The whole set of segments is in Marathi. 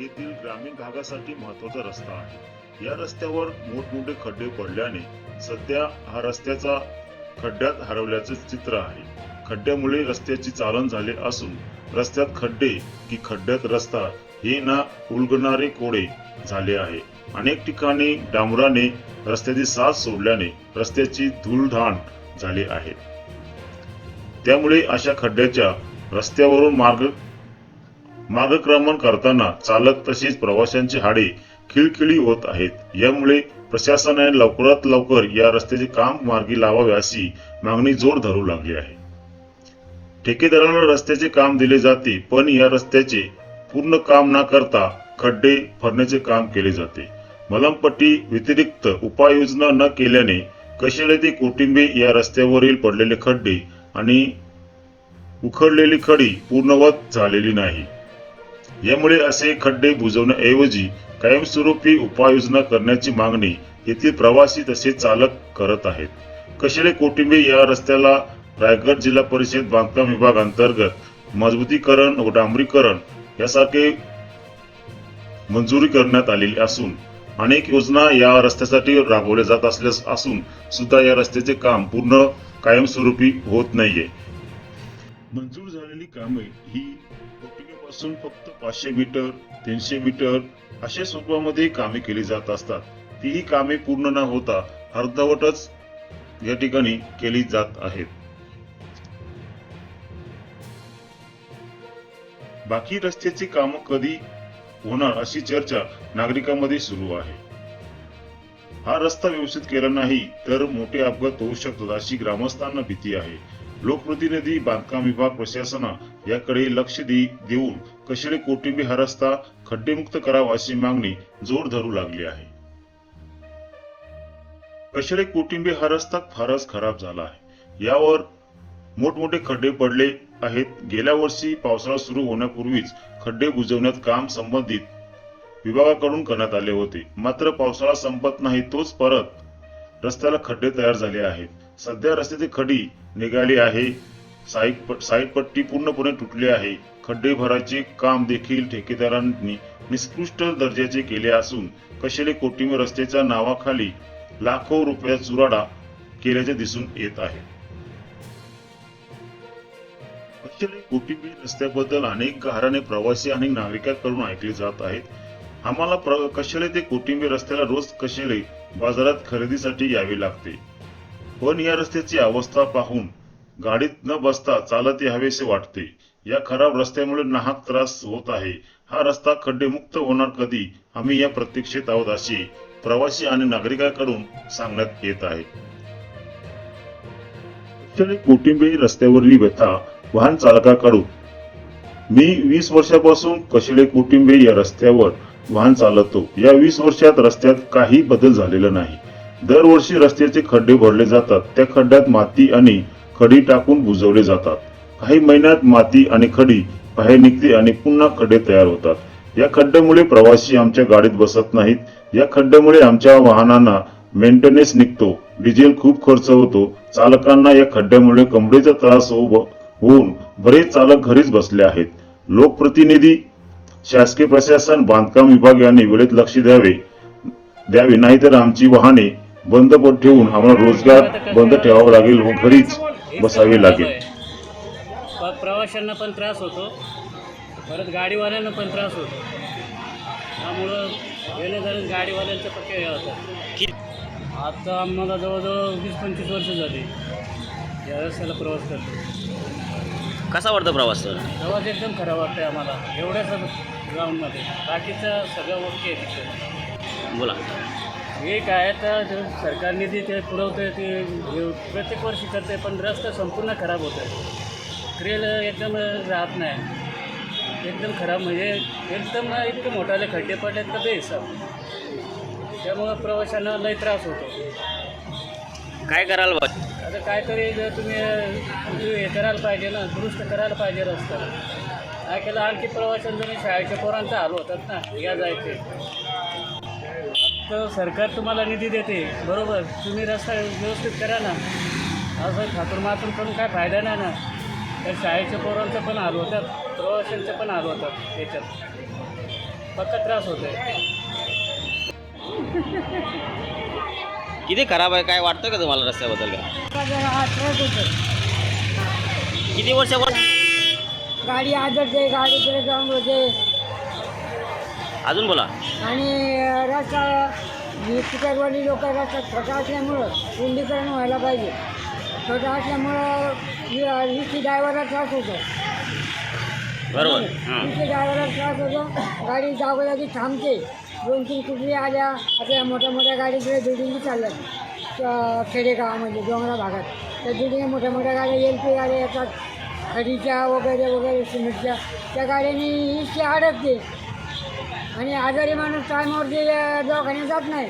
येथील ग्रामीण भागासाठी महत्त्वाचा रस्ता आहे. या रस्त्यावर मोठमोठे खड्डे पडल्याने सध्या हा रस्त्याचा खड्ड्यात हरवल्याचे चित्र आहे. खड्ड्यामुळे रस्त्याची चालन झाले असून रस्त्यात खड्डे की खड्ड्यात रस्ता हे ना उलगणारे कोडे झाले आहे. अनेक ठिकाणी डांबराने रस्त्याची साथ सोडल्याने रस्त्याची धूळधाण झाली आहे. त्यामुळे अशा खड्ड्याच्या रस्त्यावरून मार्ग मार्गक्रमण करताना चालक तसेच प्रवाशांची हाडे खिळखिळी होत आहेत. यामुळे प्रशासनाने लवकरात लवकर या रस्त्याचे काम मार्गी लावावे अशी मागणी जोर धरू लागली आहे. ठेकेदारांना रस्त्याचे काम दिले जाते पण या रस्त्याचे पूर्ण काम न करता खड्डे भरण्याचे काम केले जाते. मलमपट्टी व्यतिरिक्त उपाययोजना न केल्याने कशेळे ते कोटिंबे या रस्त्यावरील पडलेले खड्डे आणि उखडलेली खडी पूर्णवत झालेली नाही. यामुळे असे खड्डे बुजवण्याऐवजी कायमस्वरूपी उपाययोजना करण्याची मागणी येथील प्रवासी तसेच चालक करत आहेत. कशेळे कोटिंबे या रस्त्याला रायगड जिल्हा परिषद बांधकाम विभाग अंतर्गत मजबूतीकरण व डांबरीकरण यासारखे मंजुरी करण्यात आलेली असून अनेक योजना या रस्त्यासाठी राबवल्या जात असल्यास असून सुद्धा या रस्त्याचे काम पूर्ण कायमस्वरूपी होत नाहीये. मंजूर झालेली कामे ही पासून फक्त पाचशे मीटर तीनशे मीटर अशा स्वरूपामध्ये कामे केली जात असतात. तीही कामे पूर्ण न होता अर्धवटच या ठिकाणी केली जात आहेत. बाकी रस्त्याची कामं कधी होणार अशी चर्चा नागरिकांमध्ये सुरू आहे. हा रस्ता व्यवस्थित केला नाही तर मोठे अपघात होऊ शकतात अशी ग्रामस्थांना भीती आहे. लोकप्रतिनिधी बांधकाम विभाग प्रशासना याकडे लक्ष दे- देऊन कशेळे कोटिंबी हा रस्ता खड्डेमुक्त करावा अशी मागणी जोर धरू लागली आहे. कशेळे कोटिंबी हा रस्ता फारच खराब झाला आहे. यावर मोठमोठे खड्डे पडले आहेत. गेल्या वर्षी पावसाळा सुरू होण्यापूर्वीच खड्डे बुजवण्यात काम संबंधित विभागाकडून करण्यात आले होते. मात्र पावसाळा संपत नाही तोच परत रस्त्याला खड्डे तयार झाले आहेत. सध्या रस्त्याची खडी निघाली आहे. साईड साईड पट्टी पूर्णपणे तुटली आहे. खड्डे भराचे काम देखील ठेकेदारांनी निकृष्ट दर्जाचे केले असून कशेले कोटिंबे रस्त्याच्या नावाखाली लाखो रुपया चुराडा केल्याचे दिसून येत आहे. कशेले कोटिंबी रस्त्याबद्दल अनेक गहाराने प्रवासी आणि नागरिकांकडून ऐकले जात आहेत? आम्हाला प्र- कशेले ते कोटिंबी रस्त्याला रोज कशेले बाजारात खरेदीसाठी यावे लागते? पण या रस्त्याची अवस्था पाहून गाडीत न बसता चालत यावेसे वाटते. या खराब रस्त्यामुळे नाहक त्रास होत आहे. हा रस्ता खड्डेमुक्त होणार कधी? आम्ही या प्रतीक्षेत आहोत अशी प्रवासी आणि नागरिकांकडून सांगण्यात येत आहे. कशेळे कोटिंबे रस्त्यावरील व्यथा वाहन चालकाकडून. मी वीस वर्षापासून कशेळे कोटिंबे या रस्त्यावर वाहन चालवतो. या वीस वर्षात रस्त्यात काही बदल झालेला नाही. दरवर्षी रस्त्याचे खड्डे भरले जातात. त्या खड्ड्यात माती आणि खडी टाकून बुजवले जातात. काही महिन्यात माती आणि खडी बाहेर निघते आणि पुन्हा खड्डे तयार होतात. या खड्ड्यामुळे प्रवासी आमच्या गाडीत बसत नाहीत. या खड्ड्यामुळे आमच्या वाहनांना मेंटेनन्स निघतो. डिझेल खूप खर्च होतो. चालकांना या खड्ड्यामुळे कमरेचा त्रास हो- हो- होऊन बरेच चालक घरीच बसले आहेत. लोकप्रतिनिधी शासकीय प्रशासन बांधकाम विभाग यांनी वेळेत लक्ष द्यावे द्यावे. नाहीतर आमची वाहने बंद पड ठेवून आम्हाला रोजगार बंद ठेवावा लागेल व घरीच बसावे लागेल. प्रवाशांना पण त्रास होतो. परत गाडीवाल्यांना पण त्रास होतो. त्यामुळं येणं गाडीवाल्यांचं पक्के हे होतं आता आम्हाला जवळजवळ वीस पंचवीस वर्ष झाली. या रस्त्याला प्रवास करतो. कसा वाटतो प्रवास तर प्रवास एकदम खराब वाटतं आम्हाला. एवढ्याच ग्राउंडमध्ये बाकीचं सगळं ओके आहे तिथं. बोला. हे काय तर जे सरकार निधी ते पुरवतं ते प्रत्येक वर्षी करते पण रस्ता संपूर्ण खराब होतो क्रेल एकदम राहत नाही. एकदम खराब म्हणजे एकदम इतके मोठाले खड्डे पडलेत का बेहिसाब. त्यामुळं प्रवाशांना लय त्रास होतो. काय करायला पाहिजे आता काहीतरी जर तुम्ही हे करायला पाहिजे ना दुरुस्त करायला पाहिजे रस्ता. काय केलं आणखी प्रवाशांचं शाळेच्या पोरांचा हाल होतात ना या जायचे. तर सरकार तुम्हाला निधी देते. बरोबर. तुम्ही रस्ता व्यवस्थित करा ना. असं खातूरमातून करून काय फायदा नाही ना. तर शाळेच्या पोरांचं पण हाल होतात. प्रवाशांचे पण हाल होतात त्याच्यात पक्का त्रास होतो आहे किती खराब आहे? काय वाटतं का तुम्हाला रस्त्याबद्दल? का हा त्रास होतो किती वर्षावर गाडी आदळते गाडीकडे जाऊन होते अजून बोला. आणि रस्ता लोक रस्ता छोटा असल्यामुळं रुंदीकरण व्हायला पाहिजे. छोटा असल्यामुळं रिक्षी ड्रायव्हरला त्रास होतो. बरोबर. रिक्षी ड्रायव्हरला त्रास होतो. गाडी जागोजागी थांबते. दोन तीन कुठली आल्या आता मोठ्या मोठ्या गाडीकडे बिल्डिंगी चालल्यात. अं, खेडेगावामध्ये डोंगरा भागात. त्या बिल्डिंग मोठ्या मोठ्या गाड्या एल पी गाड्या येतात. खडीच्या वगैरे वगैरे सिमेंटच्या. त्या गाड्यांनी इतकी अडकते आणि आजारी माणूस टायमावरती अं, दवाखान्यात जात नाही.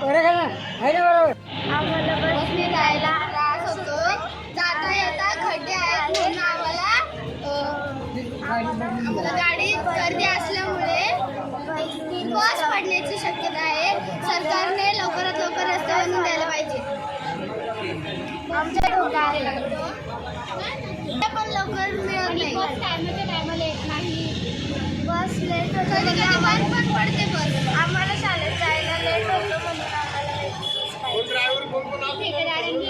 बरं का ना? आहे ना बरोबर? आम्हाला बसने जायला त्रास होतो. जाता येता खड्डे आहेत म्हणून आम्हाला आम्हाला गाडी गर्दी असल्यामुळे बस पडण्याची शक्यता आहे. सरकारने लवकरात लवकर रस्ते बनवून द्यायला पाहिजे. आमच्या डोक्याला लागतो पण लवकर मिळत नाही टायमाच्या टायमाला येत नाही. बस लेट होतो बंद पण पडते बस. आम्हाला शाळेत जायला लेट होतो म्हणून आम्हाला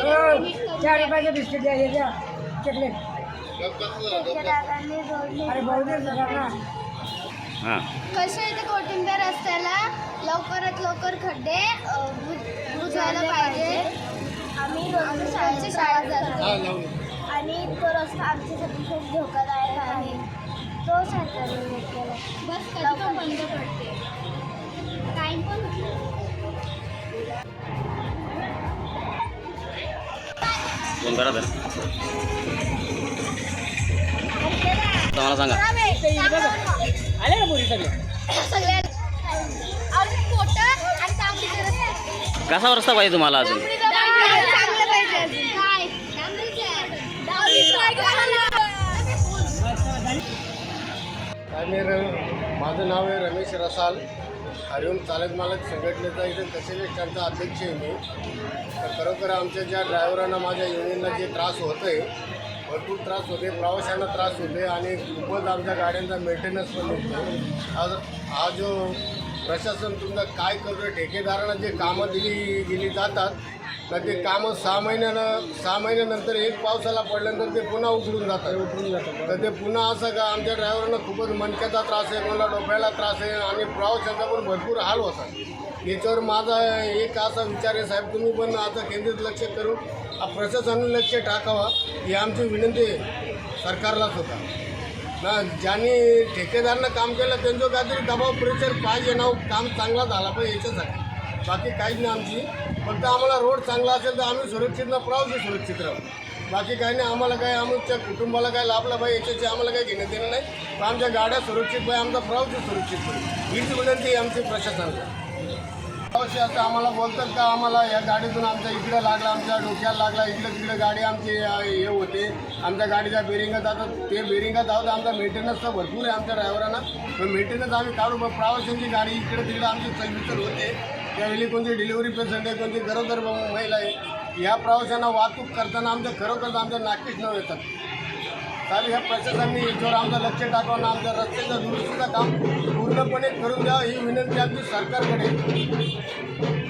हो, चार रुपयाचे बिस्किट द्या चॉकलेट. ठेकेदारांनी जोडले. हां. कशा इथे कोटिंब्या रस्त्याला? लवकरात लवकर खड्डे अ, बुज- बुजवायला पाहिजे. आम्ही रोज शाळेची शाळेत जातो आणि तो रस्ता आमच्यासाठी खूप धोकादायक आहे. नीट केला बस कधी पण बंद पडते. टाईम पण फोन करा तर. मला सांगा. आले ना पोरी सगळे? सगळ्या कसा रस्ता पाहिजे तुम्हाला अजून? आम्ही र माझं नाव आहे रमेश रसाल. हरिओम चालक मालक संघटनेचा इथे कसेवेष्टांचा अध्यक्ष आहे मी. तर खरोखर आमच्या ज्या ड्रायव्हरांना माझ्या युनियनला जे त्रास होतो आहे भरपूर त्रास होते प्रवाशांना त्रास होते आणि खूपच आमच्या गाड्यांचा मेंटेनन्स पण होतो आज हा जो प्रशासन तुमचा काय करतो ठेकेदारांना जे कामं दिली गेली जातात तर ते कामं सहा महिन्यानं सहा महिन्यानंतर एक पावसाला पडल्यानंतर ते पुन्हा उघडून जातात. उघडून जातात तर ते पुन्हा असं का आमच्या ड्रायव्हरांना खूपच मणक्याचा त्रास आहे मला डोक्याला त्रास आहे आणि प्रवाशांचा पण भरपूर हाल होतात. याच्यावर माझा एक असा विचार आहे साहेब तुम्ही पण आता केंद्रित लक्ष करून हा प्रशासनाने लक्ष टाकावा ही आमची विनंती आहे. सरकारलाच होता. ना ज्यांनी ठेकेदारानं काम केलं त्यांचं काहीतरी दबाव प्रेशर पाहिजे ना काम चांगला झाला पाहिजे याच्यासाठी. बाकी काहीच नाही आमची. फक्त आम्हाला रोड चांगला असेल तर आम्ही सुरक्षित ना प्रावशी सुरक्षित राहू. बाकी काही नाही आम्हाला काय आमच्या कुटुंबाला काय लाभला पाहिजे याच्याची आम्हाला काही घेणं देणं नाही. तर आमच्या गाड्या सुरक्षित पाहिजे आमचा प्रावशी सुरक्षित पाहिजे. हीच विनंती आहे आमची प्रशासनाला. प्रवासी असं आम्हाला बोलतात का आम्हाला या गाडीतून आमच्या इकडं लागला आमच्या डोक्याला लागला इकडं तिकडे गाडी आमची हे होते. आमच्या गाडीच्या बेरिंगात आता ते बेरिंगात आहोत आमचा मेंटेनन्स तर भरपूर आहे आमच्या ड्रायव्हरांना पण मेंटेनन्स आम्ही काढू पण प्रवाशांची गाडी इकडे तिकडे आमची चलबिचल होते. त्यावेळी कोणती डिलिव्हरी पेशंट आहे कोणती गरोदर महिला आहे या प्रवाशांना वाहतूक करताना आमच्या खरोखर आमच्या नाकीच न येतात. कारण ह्या प्रशासनाने याच्यावर आमचं लक्ष टाकावं आमच्या रस्त्याच्या दुरुस्तीचं काम पूर्णपणे करून द्यावं ही विनंती आमची सरकारकडे